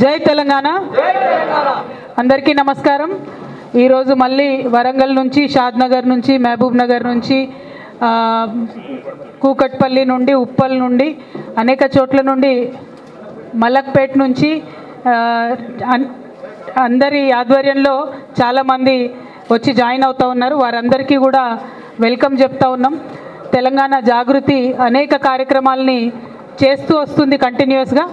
జై తెలంగాణ. అందరికీ నమస్కారం. ఈరోజు మళ్ళీ వరంగల్ నుంచి షాద్ నగర్ నుంచి మహబూబ్ నగర్ నుంచి కూకట్పల్లి నుండి ఉప్పల్ నుండి అనేక చోట్ల నుండి మలక్పేట్ నుంచి అందరి ఆధ్వర్యంలో చాలామంది వచ్చి జాయిన్ అవుతూ ఉన్నారు. వారందరికీ కూడా వెల్కమ్ చెప్తా ఉన్నాం. తెలంగాణ జాగృతి అనేక కార్యక్రమాలని చేస్తూ వస్తుంది కంటిన్యూస్గా.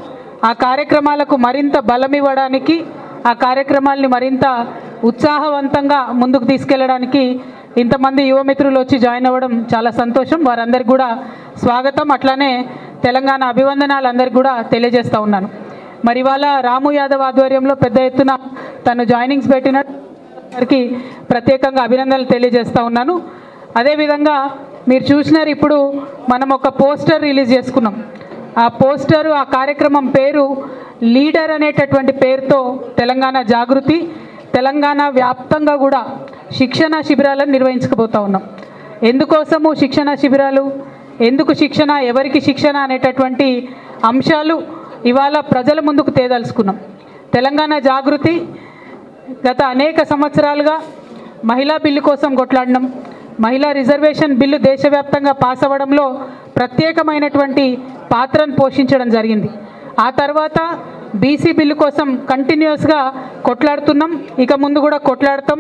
ఆ కార్యక్రమాలకు మరింత బలం ఇవ్వడానికి ఆ కార్యక్రమాల్ని మరింత ఉత్సాహవంతంగా ముందుకు తీసుకెళ్ళడానికి ఇంతమంది యువమిత్రులు వచ్చి జాయిన్ అవ్వడం చాలా సంతోషం. వారందరికి కూడా స్వాగతం. అట్లానే తెలంగాణ అభివందనాలు అందరికీ కూడా తెలియజేస్తూ ఉన్నాను. మరి ఇవాళ రాము యాదవ్ ఆధ్వర్యంలో పెద్ద ఎత్తున తను జాయినింగ్స్ పెట్టిన వారికి ప్రత్యేకంగా అభినందనలు తెలియజేస్తూ ఉన్నాను. అదేవిధంగా మీరు చూసినారు ఇప్పుడు మనం ఒక పోస్టర్ రిలీజ్ చేసుకున్నాం. ఆ పోస్టరు ఆ కార్యక్రమం పేరు లీడర్ అనేటటువంటి పేరుతో తెలంగాణ జాగృతి తెలంగాణ వ్యాప్తంగా కూడా శిక్షణ శిబిరాలను నిర్వహించకపోతా ఉన్నాం. ఎందుకోసము శిక్షణ శిబిరాలు? ఎందుకు శిక్షణ? ఎవరికి శిక్షణ అనేటటువంటి అంశాలు ఇవాళ ప్రజల ముందుకు తేదలుచుకున్నాం. తెలంగాణ జాగృతి గత అనేక సంవత్సరాలుగా మహిళా బిల్లు కోసం కొట్లాడినాం. మహిళా రిజర్వేషన్ బిల్లు దేశవ్యాప్తంగా పాస్ అవ్వడంలో ప్రత్యేకమైనటువంటి పాత్రను పోషించడం జరిగింది. ఆ తర్వాత బీసీ బిల్లు కోసం కంటిన్యూస్గా కొట్లాడుతున్నాం. ఇక ముందు కూడా కొట్లాడతాం.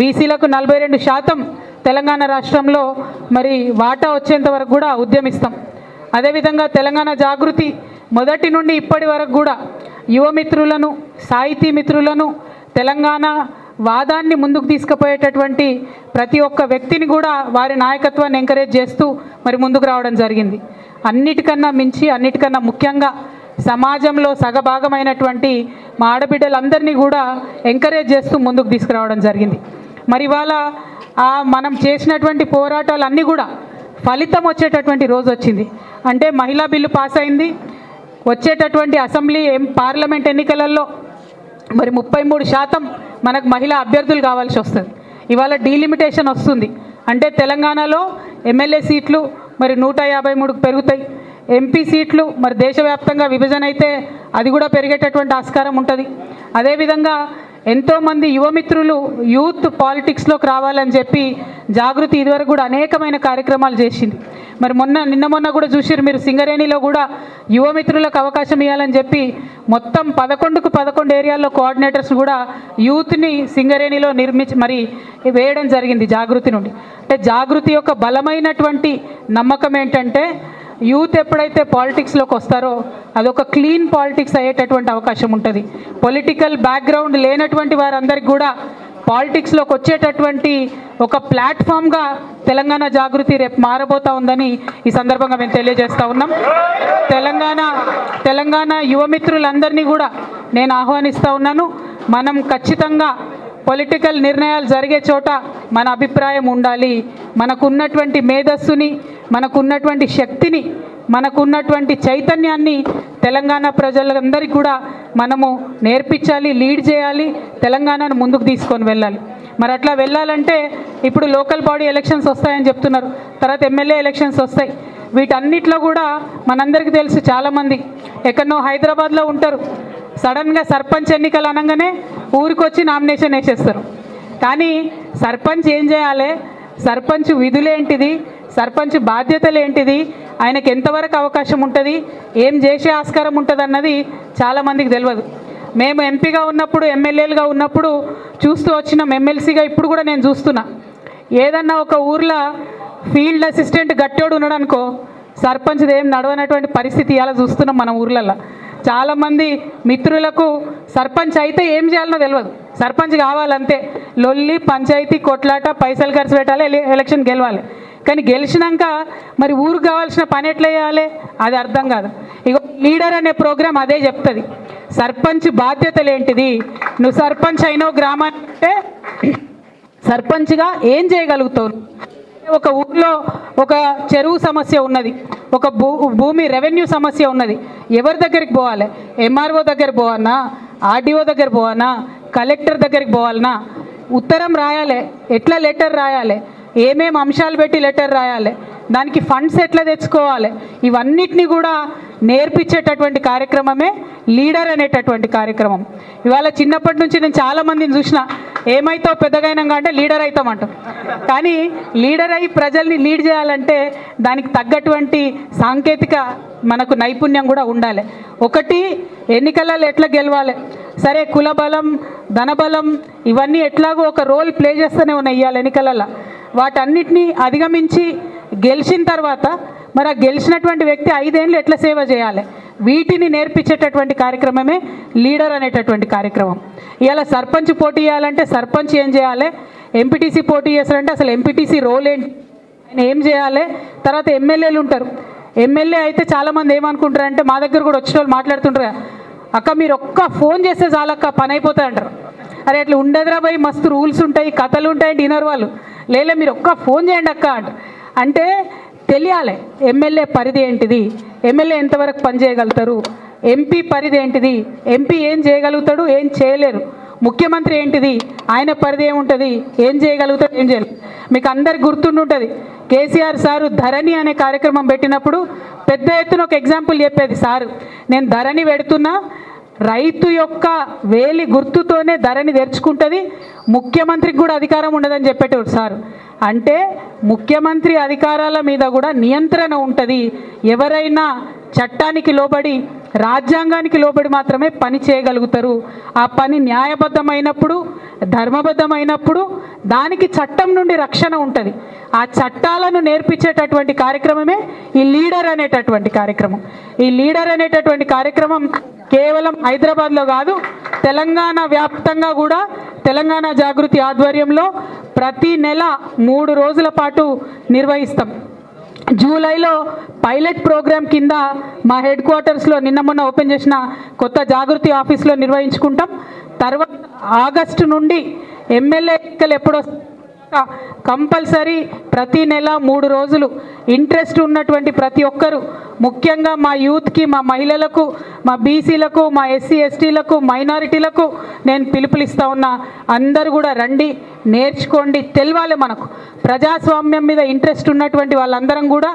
బీసీలకు నలభై రెండు శాతం తెలంగాణ రాష్ట్రంలో మరి వాటా వచ్చేంత వరకు కూడా ఉద్యమిస్తాం. అదేవిధంగా తెలంగాణ జాగృతి మొదటి నుండి ఇప్పటి వరకు కూడా యువమిత్రులను సాహితీ మిత్రులను తెలంగాణ వాదాన్ని ముందుకు తీసుకుపోయేటటువంటి ప్రతి ఒక్క వ్యక్తిని కూడా వారి నాయకత్వాన్ని ఎంకరేజ్ చేస్తూ మరి ముందుకు రావడం జరిగింది. అన్నిటికన్నా మించి అన్నిటికన్నా ముఖ్యంగా సమాజంలో సగభాగమైనటువంటి మా ఆడబిడ్డలందరినీ కూడా ఎంకరేజ్ చేస్తూ ముందుకు తీసుకురావడం జరిగింది. మరి ఇవాళ ఆ మనం చేసినటువంటి పోరాటాలన్నీ కూడా ఫలితం వచ్చేటటువంటి రోజు వచ్చింది. అంటే మహిళా బిల్లు పాస్ అయింది. వచ్చేటటువంటి అసెంబ్లీ పార్లమెంట్ ఎన్నికలలో మరి ముప్పై మూడు శాతం మనకు మహిళా అభ్యర్థులు కావాల్సి వస్తుంది. ఇవాళ డీలిమిటేషన్ వస్తుంది. అంటే తెలంగాణలో ఎమ్మెల్యే సీట్లు మరి నూట యాభై మూడుకు పెరుగుతాయి. ఎంపీ సీట్లు మరి దేశవ్యాప్తంగా విభజన అయితే అది కూడా పెరిగేటటువంటి ఆస్కారం ఉంటుంది. అదేవిధంగా ఎంతోమంది యువమిత్రులు యూత్ పాలిటిక్స్లోకి రావాలని చెప్పి జాగృతి ఇదివరకు కూడా అనేకమైన కార్యక్రమాలు చేసింది. మరి మొన్న నిన్న మొన్న కూడా చూసిరు మీరు సింగరేణిలో కూడా యువమిత్రులకు అవకాశం ఇవ్వాలని చెప్పి మొత్తం పదకొండుకు పదకొండు ఏరియాల్లో కోఆర్డినేటర్స్ కూడా యూత్ని సింగరేణిలో నిర్మించి మరి వేయడం జరిగింది జాగృతి నుండి. అంటే జాగృతి యొక్క బలమైనటువంటి నమ్మకం ఏంటంటే యూత్ ఎప్పుడైతే పాలిటిక్స్లోకి వస్తారో అదొక క్లీన్ పాలిటిక్స్ అయ్యేటటువంటి అవకాశం ఉంటుంది. పొలిటికల్ బ్యాక్గ్రౌండ్ లేనటువంటి వారందరికీ కూడా పాలిటిక్స్లోకి వచ్చేటటువంటి ఒక ప్లాట్ఫామ్గా తెలంగాణ జాగృతి రేపు మారబోతా ఉందని ఈ సందర్భంగా మేము తెలియజేస్తూ ఉన్నాం. తెలంగాణ తెలంగాణ యువమిత్రులందరినీ కూడా నేను ఆహ్వానిస్తూ ఉన్నాను. మనం ఖచ్చితంగా పొలిటికల్ నిర్ణయాలు జరిగే చోట మన అభిప్రాయం ఉండాలి. మనకున్నటువంటి మేధస్సుని మనకున్నటువంటి శక్తిని మనకున్నటువంటి చైతన్యాన్ని తెలంగాణ ప్రజలందరికీ కూడా మనము నేర్పించాలి లీడ్ చేయాలి తెలంగాణను ముందుకు తీసుకొని వెళ్ళాలి. మరి అట్లా వెళ్ళాలంటే ఇప్పుడు లోకల్ బాడీ ఎలక్షన్స్ వస్తాయని చెప్తున్నారు. తర్వాత ఎమ్మెల్యే ఎలక్షన్స్ వస్తాయి. వీటన్నిటిలో కూడా మనందరికీ తెలుసు చాలామంది ఎక్కడనో హైదరాబాద్లో ఉంటారు. సడన్గా సర్పంచ్ ఎన్నికలు అనగానే ఊరికి వచ్చి నామినేషన్ వేసేస్తారు. కానీ సర్పంచ్ ఏం చేయాలి? సర్పంచ్ విధులేంటిది సర్పంచ్ బాధ్యతలు ఏంటిది? ఆయనకి ఎంతవరకు అవకాశం ఉంటుంది? ఏం చేసే ఆస్కారం ఉంటుంది అన్నది చాలామందికి తెలియదు మేము ఎంపీగా ఉన్నప్పుడు ఎమ్మెల్యేలుగా ఉన్నప్పుడు చూస్తూ వచ్చినాం ఎమ్మెల్సీగా ఇప్పుడు కూడా నేను చూస్తున్నా. ఏదన్నా ఒక ఊర్లో ఫీల్డ్ అసిస్టెంట్ గట్టోడు ఉన్నాడనుకో సర్పంచ్ ఏం నడవనటువంటి పరిస్థితి ఇలా చూస్తున్నాం మన ఊర్లల్లో. చాలామంది మిత్రులకు సర్పంచ్ అయితే ఏం చేయాలనో తెలియదు సర్పంచ్ కావాలంతే. లొల్లి పంచాయతీ కొట్లాట పైసలు ఖర్చు పెట్టాలి ఎలక్షన్ గెలవాలి. కానీ గెలిచినాక మరి ఊరు కావాల్సిన పని ఎట్లా చేయాలి? అది అర్థం కాదు. ఇగో లీడర్ అనే ప్రోగ్రాం అదే చెప్తుంది. సర్పంచ్ బాధ్యతలు ఏంటిది నువ్వు సర్పంచ్ అయినో గ్రామానికి అంటే సర్పంచ్గా ఏం చేయగలుగుతావు? ఒక ఊర్లో ఒక చెరువు సమస్య ఉన్నది. ఒక భూ భూమి రెవెన్యూ సమస్య ఉన్నది. ఎవరి దగ్గరికి పోవాలి? ఎంఆర్ఓ దగ్గర పోవాలనా? ఆర్డీఓ దగ్గర పోవాలనా? కలెక్టర్ దగ్గరికి పోవాలనా? ఉత్తరం రాయాలి. ఎట్లా లెటర్ రాయాలి? ఏమేమి అంశాలు పెట్టి లెటర్ రాయాలి? దానికి ఫండ్స్ ఎట్లా తెచ్చుకోవాలి? ఇవన్నిటిని కూడా నేర్పించేటటువంటి కార్యక్రమమే లీడర్ అనేటటువంటి కార్యక్రమం. ఇవాళ చిన్నప్పటి నుంచి నేను చాలా మందిని చూసిన ఏమైతావు పెద్దగైనాక అంటే లీడర్ అవుతామంటాం కానీ లీడర్ అయి ప్రజల్ని లీడ్ చేయాలంటే దానికి తగ్గటువంటి సాంకేతిక మనకు నైపుణ్యం కూడా ఉండాలి. ఒకటి ఎన్నికలలో ఎట్లా గెలవాలి? సరే కులబలం ధనబలం ఇవన్నీ ఎట్లాగో ఒక రోల్ ప్లే చేస్తూనే ఉన్నాయి ఇవాళ ఎన్నికలలో. వాటన్నిటినీ అధిగమించి గెలిచిన తర్వాత మరి ఆ గెలిచినటువంటి వ్యక్తి ఐదేళ్ళు ఎట్లా సేవ చేయాలి? వీటిని నేర్పించేటటువంటి కార్యక్రమమే లీడర్ అనేటటువంటి కార్యక్రమం. ఇవాళ సర్పంచ్ పోటీ చేయాలంటే సర్పంచ్ ఏం చేయాలి? ఎంపీటీసీ పోటీ చేస్తారంటే అసలు ఎంపీటీసీ రోల్ ఏంటి? ఆయన ఏం చేయాలి? తర్వాత ఎమ్మెల్యేలు ఉంటారు. ఎమ్మెల్యే అయితే చాలామంది ఏమనుకుంటారంటే మా దగ్గర కూడా వచ్చిన వాళ్ళు మాట్లాడుతుంటారు అక్క మీరు ఒక్క ఫోన్ చేస్తే చాలక్క పని అయిపోతుంది అంటారు. అరే అట్లా ఉండదురా పోయి మస్తు రూల్స్ ఉంటాయి కథలు ఉంటాయి డిన్నర్ వాళ్ళు లేలే మీరు ఒక్క ఫోన్ చేయండి అక్క అంట అంటే తెలియాలి. ఎమ్మెల్యే పరిధి ఏంటిది? ఎమ్మెల్యే ఎంతవరకు పనిచేయగలుగుతారు ఎంపీ పరిధి ఏంటిది? ఎంపీ ఏం చేయగలుగుతాడు? ఏం చేయలేరు. ముఖ్యమంత్రి ఏంటిది? ఆయన పరిధి ఏముంటుంది? ఏం చేయగలుగుతాడు? ఏం చేయలేదు మీకు అందరికి గుర్తుండుంటుంది. కేసీఆర్ సారు ధరణి అనే కార్యక్రమం పెట్టినప్పుడు పెద్ద ఎత్తున ఒక ఎగ్జాంపుల్ చెప్పేది సారు. నేను ధరణి పెడుతున్నా రైతు యొక్క వేలి గుర్తుతోనే ధరని తెరుచుకుంటుంది. ముఖ్యమంత్రికి కూడా అధికారం ఉండదని చెప్పేటోడు సార్. అంటే ముఖ్యమంత్రి అధికారాల మీద కూడా నియంత్రణ ఉంటుంది. ఎవరైనా చట్టానికి లోబడి రాజ్యాంగానికి లోబడి మాత్రమే పని చేయగలుగుతారు. ఆ పని న్యాయబద్ధమైనప్పుడు ధర్మబద్ధమైనప్పుడు దానికి చట్టం నుండి రక్షణ ఉంటుంది. ఆ చట్టాలను నేర్పించేటటువంటి కార్యక్రమమే ఈ లీడర్ అనేటటువంటి కార్యక్రమం. ఈ లీడర్ అనేటటువంటి కార్యక్రమం కేవలం హైదరాబాద్లో కాదు తెలంగాణ వ్యాప్తంగా కూడా తెలంగాణ జాగృతి ఆధ్వర్యంలో ప్రతి నెల మూడు రోజుల పాటు నిర్వహిస్తాం. జూలైలో పైలట్ ప్రోగ్రాం కింద మా హెడ్ క్వార్టర్స్లో నిన్న మొన్న ఓపెన్ చేసిన కొత్త జాగృతి ఆఫీస్లో నిర్వహించుకుంటాం. తర్వాత ఆగస్టు నుండి ఎమ్మెల్యే ఎన్నికలు ఎప్పుడో కంపల్సరీ ప్రతి నెల మూడు రోజులు ఇంట్రెస్ట్ ఉన్నటువంటి ప్రతి ఒక్కరు ముఖ్యంగా మా యూత్కి మా మహిళలకు మా బీసీలకు మా ఎస్సీ ఎస్టీలకు మైనారిటీలకు నేను పిలుపులిస్తూ ఉన్నా అందరూ కూడా రండి నేర్చుకోండి తెలవాలి మనకు. ప్రజాస్వామ్యం మీద ఇంట్రెస్ట్ ఉన్నటువంటి వాళ్ళందరం కూడా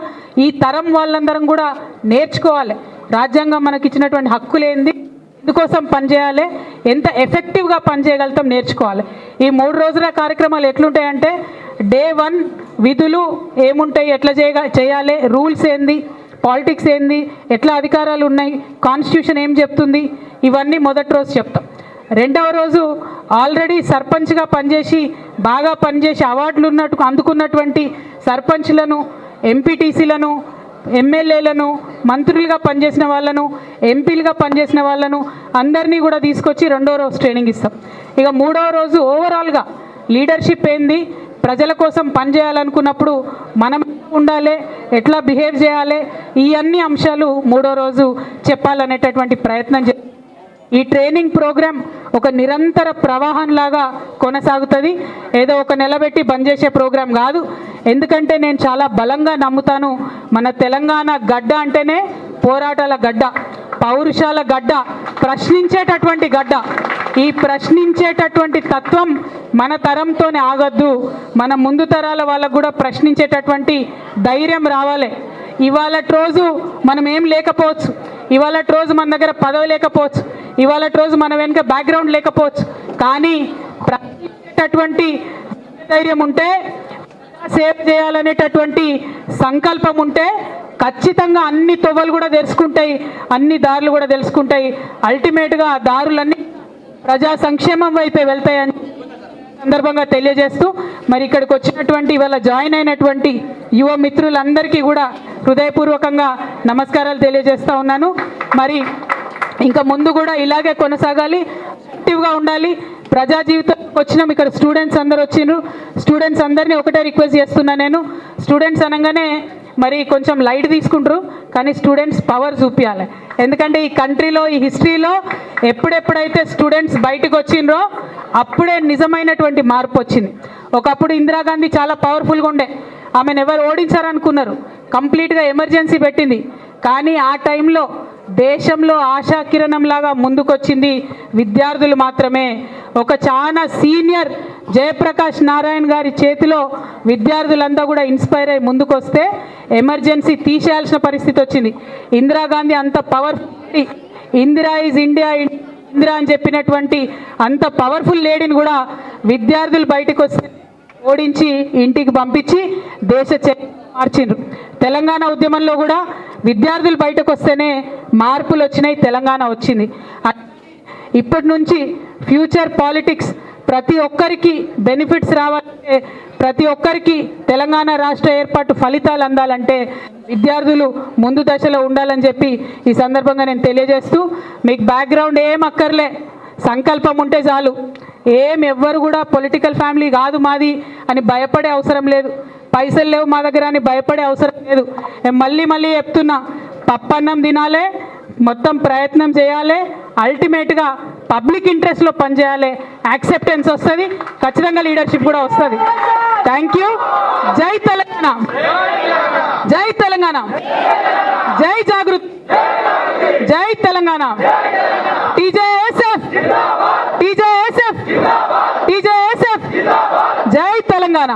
ఈ తరం వాళ్ళందరం కూడా నేర్చుకోవాలి. రాజ్యాంగం మనకి ఇచ్చినటువంటి హక్కులేంది. ఎందుకోసం పనిచేయాలి ఎంత ఎఫెక్టివ్గా పనిచేయగలుగుతాం నేర్చుకోవాలి. ఈ మూడు రోజుల కార్యక్రమాలు ఎట్లుంటాయంటే డే వన్ విధులు ఏముంటాయి ఎట్లా చేయగా చేయాలి రూల్స్ ఏంది పాలిటిక్స్ ఏంది ఎట్లా అధికారాలు ఉన్నాయి కాన్స్టిట్యూషన్ ఏం చెప్తుంది ఇవన్నీ మొదటి రోజు చెప్తాం. రెండవ రోజు ఆల్రెడీ సర్పంచ్గా పనిచేసి బాగా పనిచేసి అవార్డులు ఉన్నట్టు అందుకున్నటువంటి సర్పంచ్లను ఎంపీటీసీలను ఎమ్మెల్యేలను మంత్రులుగా పనిచేసిన వాళ్ళను ఎంపీలుగా పనిచేసిన వాళ్ళను అందరినీ కూడా తీసుకొచ్చి రెండో రోజు ట్రైనింగ్ ఇస్తాం. ఇక మూడవ రోజు ఓవరాల్గా లీడర్షిప్ ఏంది? ప్రజల కోసం పనిచేయాలనుకున్నప్పుడు మనం ఉండాలి ఎట్లా బిహేవ్ చేయాలి? ఈ అన్ని అంశాలు మూడో రోజు చెప్పాలనేటటువంటి ప్రయత్నం చే ఈ ట్రైనింగ్ ప్రోగ్రామ్ ఒక నిరంతర ప్రవాహంలాగా కొనసాగుతుంది. ఏదో ఒక నెలబెట్టి బంద్ చేసే ప్రోగ్రాం కాదు. ఎందుకంటే నేను చాలా బలంగా నమ్ముతాను. మన తెలంగాణ గడ్డ అంటేనే పోరాటాల గడ్డ పౌరుషాల గడ్డ ప్రశ్నించేటటువంటి గడ్డ. ఈ ప్రశ్నించేటటువంటి తత్వం మన తరంతోనే ఆగద్దు. మన ముందు తరాల వాళ్ళకు కూడా ప్రశ్నించేటటువంటి ధైర్యం రావాలి. ఇవాళ రోజు మనం ఏం లేకపోవచ్చు? ఇవాళ రోజు మన దగ్గర పదవి లేకపోవచ్చు. ఇవాళ రోజు మన వెనుక బ్యాక్గ్రౌండ్ లేకపోవచ్చు. కానీ ప్రశ్నించేటటువంటి ధైర్యం ఉంటే సేవ చేయాలనేటటువంటి సంకల్పం ఉంటే ఖచ్చితంగా అన్ని తొవ్వలు కూడా తెలుసుకుంటాయి అన్ని దారులు కూడా తెలుసుకుంటాయి అల్టిమేట్గా ఆ దారులన్నీ ప్రజా సంక్షేమం వైపే వెళ్తాయని సందర్భంగా తెలియజేస్తూ మరి ఇక్కడికి వచ్చినటువంటి ఇవాళ జాయిన్ అయినటువంటి యువ మిత్రులందరికీ కూడా హృదయపూర్వకంగా నమస్కారాలు తెలియజేస్తూ ఉన్నాను. మరి ఇంకా ముందు కూడా ఇలాగే కొనసాగాలి యాక్టివ్గా ఉండాలి. ప్రజా జీవితంలోకి వచ్చినాం. ఇక్కడ స్టూడెంట్స్ అందరు వచ్చిండ్రు స్టూడెంట్స్ అందరినీ ఒకటే రిక్వెస్ట్ చేస్తున్నా నేను. స్టూడెంట్స్ అనగానే మరి కొంచెం లైట్ తీసుకుంటారు కానీ స్టూడెంట్స్ పవర్ చూపించాలి ఎందుకంటే ఈ కంట్రీలో ఈ హిస్టరీలో ఎప్పుడెప్పుడైతే స్టూడెంట్స్ బయటకు వచ్చిండ్రో అప్పుడే నిజమైనటువంటి మార్పు వచ్చింది. ఒకప్పుడు ఇందిరాగాంధీ చాలా పవర్ఫుల్గా ఉండే. ఆమెను ఎవరు ఓడించారనుకున్నారు. కంప్లీట్గా ఎమర్జెన్సీ పెట్టింది. కానీ ఆ టైంలో దేశంలో ఆశాకిరణంలాగా ముందుకొచ్చింది విద్యార్థులు మాత్రమే. ఒక చాలా సీనియర్ జయప్రకాష్ నారాయణ గారి చేతిలో విద్యార్థులంతా కూడా ఇన్స్పైర్ అయ్యి ముందుకొస్తే ఎమర్జెన్సీ తీసేయాల్సిన పరిస్థితి వచ్చింది. ఇందిరాగాంధీ అంత powerful Indira is India Indira అని చెప్పినటువంటి అంత పవర్ఫుల్ లేడీని కూడా విద్యార్థులు బయటకు వస్తే ఓడించి ఇంటికి పంపించి దేశ మార్చిండ్రు. తెలంగాణ ఉద్యమంలో కూడా విద్యార్థులు బయటకు వస్తేనే మార్పులు వచ్చినాయి తెలంగాణ వచ్చింది. ఇప్పటి నుంచి ఫ్యూచర్ పాలిటిక్స్ ప్రతి ఒక్కరికి బెనిఫిట్స్ రావాలంటే ప్రతి ఒక్కరికి తెలంగాణ రాష్ట్ర ఏర్పాటు ఫలితాలు అందాలంటే విద్యార్థులు ముందు దశలో ఉండాలని చెప్పి ఈ సందర్భంగా నేను తెలియజేస్తూ మీకు బ్యాక్గ్రౌండ్ ఏం అక్కర్లే సంకల్పం ఉంటే చాలు. ఏం ఎవ్వరు కూడా పొలిటికల్ ఫ్యామిలీ కాదు మాది అని భయపడే అవసరం లేదు. పైసలు లేవు మా దగ్గర అని భయపడే అవసరం లేదు. మళ్ళీ మళ్ళీ చెప్తున్నా పప్పన్నం తినాలే మొత్తం ప్రయత్నం చేయాలి అల్టిమేట్గా పబ్లిక్ ఇంట్రెస్ట్లో పనిచేయాలి యాక్సెప్టెన్స్ వస్తుంది ఖచ్చితంగా లీడర్షిప్ కూడా వస్తుంది థ్యాంక్ యూ జై తెలంగాణ జై తెలంగాణ జై జాగృతి జై తెలంగాణ టీజేఎస్ఎఫ్ టీజేఎస్ఎఫ్ టీజేఎస్ఎఫ్ జై తెలంగాణ